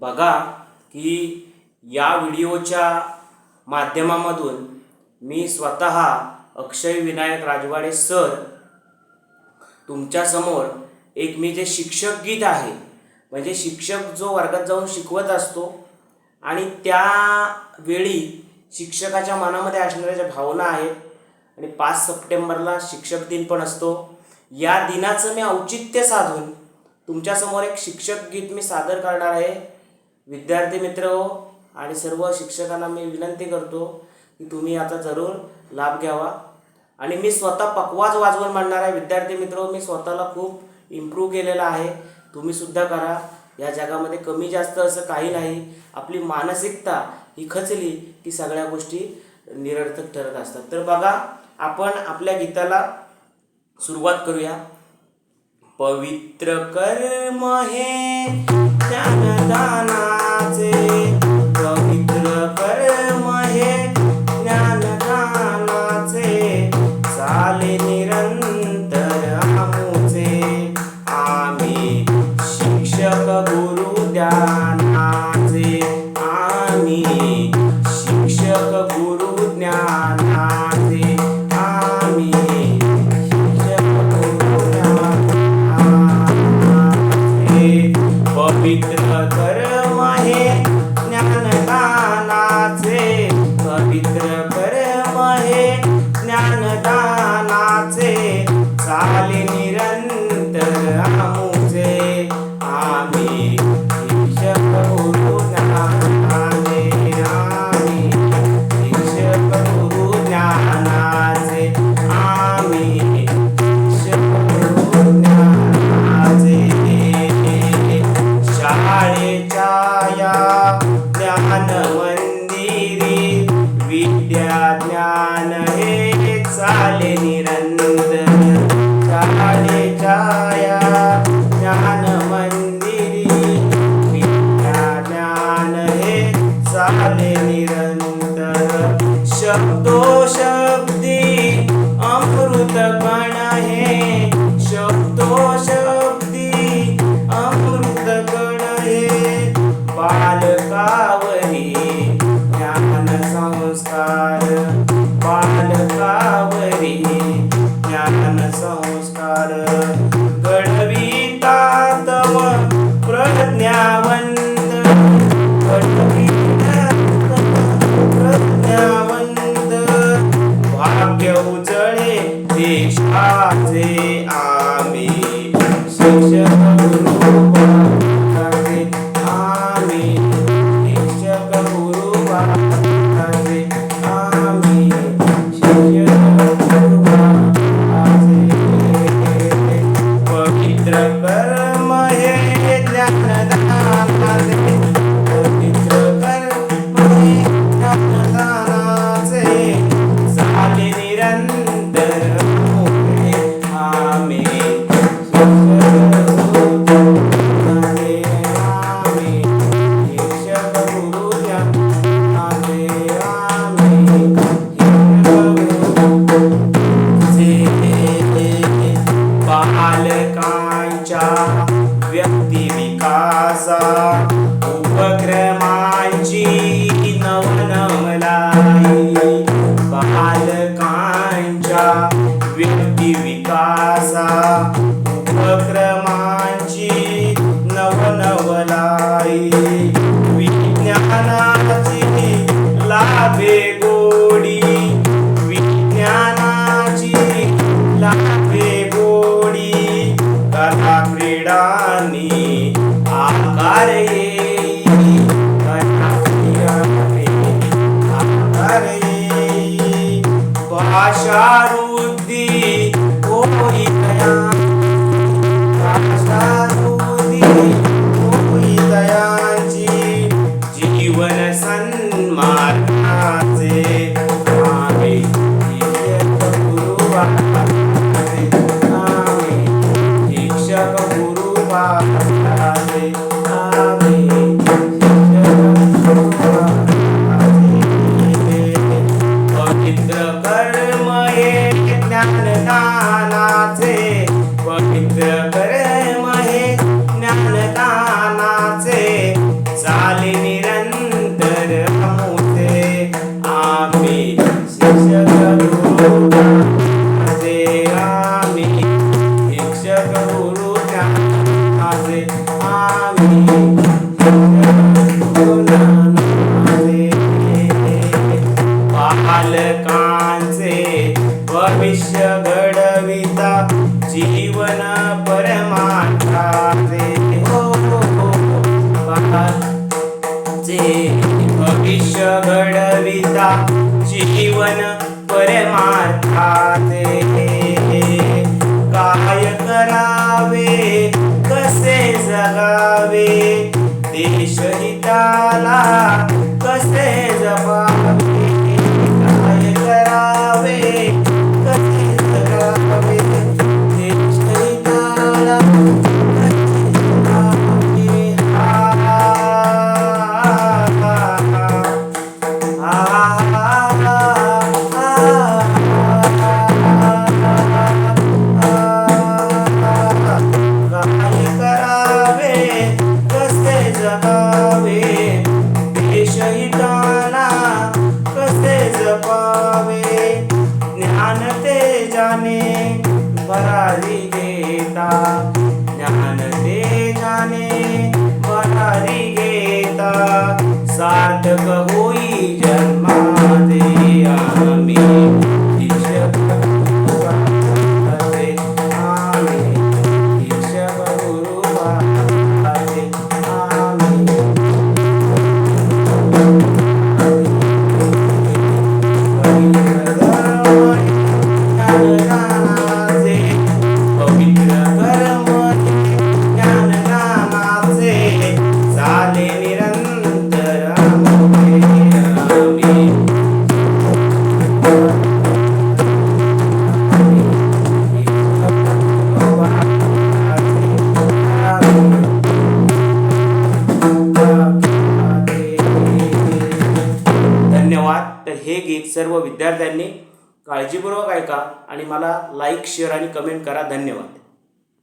बघा की या व्हिडिओच्या माध्यमामधून मी स्वतः अक्षय विनायक राजवाडे सर तुमच्यासमोर एक मी जे शिक्षक गीत आहे म्हणजे शिक्षक जो वर्गात जाऊन शिकवत असतो आणि त्यावेळी शिक्षकाच्या मनामध्ये असणाऱ्या ज्या भावना आहेत आणि पाच सप्टेंबरला शिक्षक दिन पण असतो या दिनाचं मी औचित्य साधून तुमच्यासमोर एक शिक्षक गीत मी सादर करणार आहे. विद्यार्थी मित्र हो आणि सर्व शिक्षकांना मी विनंती करतो की तुम्ही याचा जरूर लाभ घ्यावा. आणि मी स्वतः पकवाज वाजवून म्हणणार आहे विद्यार्थी मित्र हो, मी स्वतःला खूप इम्प्रूव्ह केलेला आहे. तुम्हीसुद्धा करा. या जगामध्ये कमी जास्त असं काही नाही. आपली मानसिकता ही खचली की सगळ्या गोष्टी निरर्थक ठरत असतात. तर बघा आपण आपल्या गीताला सुरुवात करूया. पवित्र कर्म हे ज्ञानदाना ज्ञान हे चाले निरंतर चाले छाया ज्ञान मंदिरी. विद्या ज्ञान हे चाले निरंतर शब्दो शब्दी असा उपक्रमांची नवनवलाई बालकांच्या व्यक्ती विकासा उपक्रमांची नवनवलाई विज्ञानाची लाभे गोडी विज्ञानाची लाभे गोडी कला क्रीडा Achar ज्ञानदानाचे पवित्र कर्म हे ज्ञानदानाचे चाले निरंतर मोठे आम्ही शिक्षक गुरुचे आम्ही पालकांचे विश्व घडविता जीवन परमाठाचे हो, हो, हो, जे भविष्य घडविता जीवन परमार्थाचे काय करावे कसे जगावे देशहिताला कसे जपा सर्व विद्यार्थ्यांनी काळजीपूर्वक ऐका आणि मला लाईक शेअर आणि कमेंट करा. धन्यवाद.